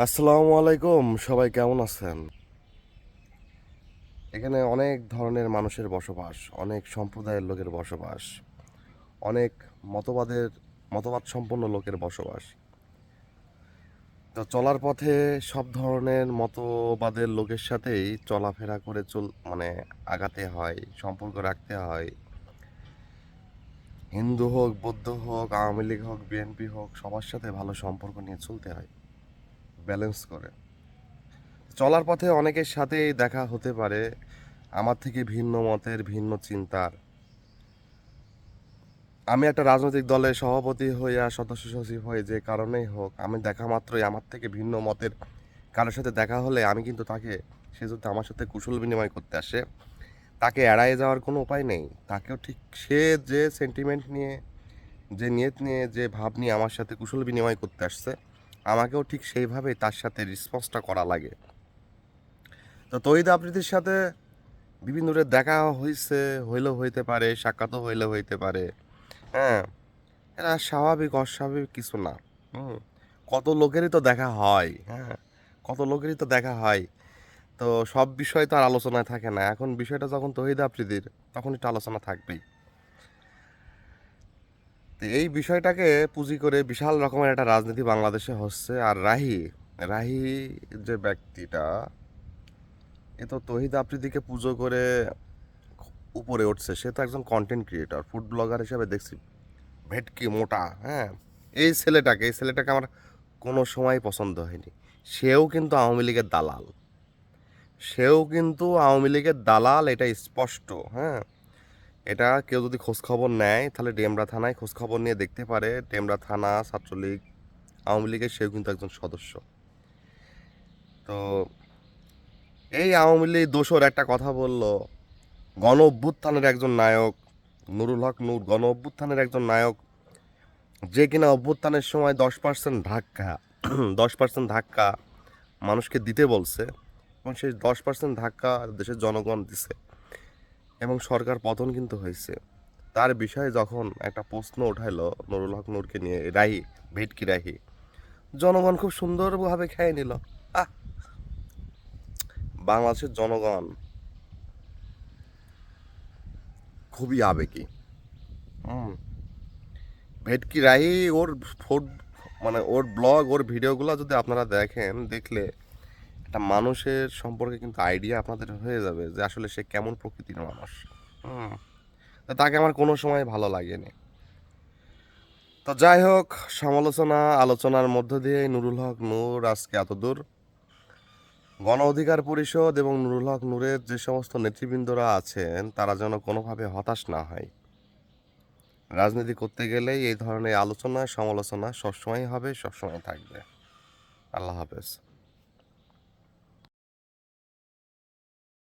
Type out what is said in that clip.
আসসালামু আলাইকুম, সবাই কেমন আছেন? এখানে অনেক ধরনের মানুষের বসবাস, অনেক সম্প্রদায়ের লোকের বসবাস, অনেক মতবাদের মতবাদ সম্পন্ন লোকের বসবাস। তো চলার পথে সব ধরনের মতবাদের লোকের সাথেই চলাফেরা করে চল মানে আগাতে হয়, সম্পর্ক রাখতে হয়। হিন্দু হোক, বৌদ্ধ হোক, আওয়ামী লীগ হোক, বিএনপি হোক, সবার সাথে ভালো সম্পর্ক নিয়ে চলতে হয়। ব্যালেন্স করে। চলার পথে অনেকের সাথেই দেখা হতে পারে, আমার থেকে ভিন্ন মতের, ভিন্ন চিন্তার। আমি একটা রাজনৈতিক দলের সভাপতি আর সদস্য সচিব হয়ে যে কারণেই হোক, আমি দেখা মাত্রই আমার থেকে ভিন্ন মতের কারোর সাথে দেখা হলে আমি কিন্তু তাকে সে যদি আমার সাথে কুশল বিনিময় করতে আসে। তাকে এড়ায়ে যাওয়ার কোনো উপায় নেই। তাকেও ঠিক সে যে সেন্টিমেন্ট নিয়ে, যে নিয়ত নিয়ে, যে ভাব নিয়ে আমার সাথে কুশল বিনিময় করতে আসছে আমাকেও ঠিক সেইভাবেই তার সাথে রেসপন্সটা করা লাগে। তো তহিদ আফ্রিদির সাথে বিভিন্ন দেখা হয়েছে হইলেও হইতে পারে, সাক্ষাৎও হইলেও হইতে পারে। হ্যাঁ এরা স্বাভাবিক, অস্বাভাবিক কিছু না। হুম, কত লোকেরই তো দেখা হয় হ্যাঁ কত লোকেরই তো দেখা হয়। তো সব বিষয় তো আর আলোচনায় থাকে না। এখন বিষয়টা যখন তহিদ আফ্রিদির, তখন একটু আলোচনা থাকবেই। এই বিষয়টাকে পুঁজি করে বিশাল রকমের একটা রাজনীতি বাংলাদেশে হচ্ছে। আর রাহি রাহি যে ব্যক্তিটা, এ তো তহিদ আফ্রিদিকে পুজো করে উপরে উঠছে। সে তো একজন কন্টেন্ট ক্রিয়েটর ফুড ব্লগার হিসেবে দেখছি। ভেটকি মোটা হ্যাঁ। এই ছেলেটাকে এই ছেলেটাকে আমার কোনো সময় পছন্দ হয়নি। সেও কিন্তু আওয়ামী লীগের দালাল। সেও কিন্তু আওয়ামী লীগের দালাল এটা স্পষ্ট হ্যাঁ। এটা কেউ যদি খোঁজখবর নেয়, তাহলে ডেমরা থানায় খোঁজখবর নিয়ে দেখতে পারে। ডেমরা থানা, ছাত্রলীগ, আওয়ামী লীগের সেও কিন্তু একজন সদস্য। তো এই আওয়ামী লীগ দোষর একটা কথা বলল, গণ অভ্যুত্থানের একজন নায়ক, নুরুল হক নূর, গণ অভ্যুত্থানের একজন নায়ক, যে কিনা অভ্যুত্থানের সময় দশ পার্সেন্ট ধাক্কা, দশ পার্সেন্ট ধাক্কা মানুষকে দিতে বলছে, এবং সেই দশ পার্সেন্ট ধাক্কা দেশের জনগণ দিছে। এবং সরকার পতন কিন্তু হয়েছে। তার বিষয়ে যখন একটা প্রশ্ন উঠাইল নুরুল হক নূরকে নিয়ে, রাহি ভেটকি রাহি? জনগণ খুব সুন্দরভাবে খেয়ে নিল। আহ! বাংলাদেশের জনগণ খুবই আবেগী। হুম। ভেটকি রাহি? ওর ফোট মানে ওর ব্লগ, ওর ভিডিওগুলো যদি আপনারা দেখেন, দেখলে একটা মানুষের সম্পর্কে কিন্তু আইডিয়া আপনাদের হয়ে যাবে যে আসলে সে কেমন প্রকৃতির মানুষ। তাকে আমার কোনো সময় ভালো লাগেনি। তো যাই হোক, সমালোচনা, আলোচনার মধ্য দিয়ে নুরুল হক নূর আজকে এতদূর গণ অধিকার পরিষদ এবং নুরুল হক নূরের যে সমস্ত নেতৃবৃন্দরা আছেন, তারা যেন কোনোভাবে হতাশ না হয়। রাজনীতি করতে গেলেই এই ধরনের আলোচনা, সমালোচনা সবসময় হবে সবসময় থাকবে। আল্লাহ হাফেজ।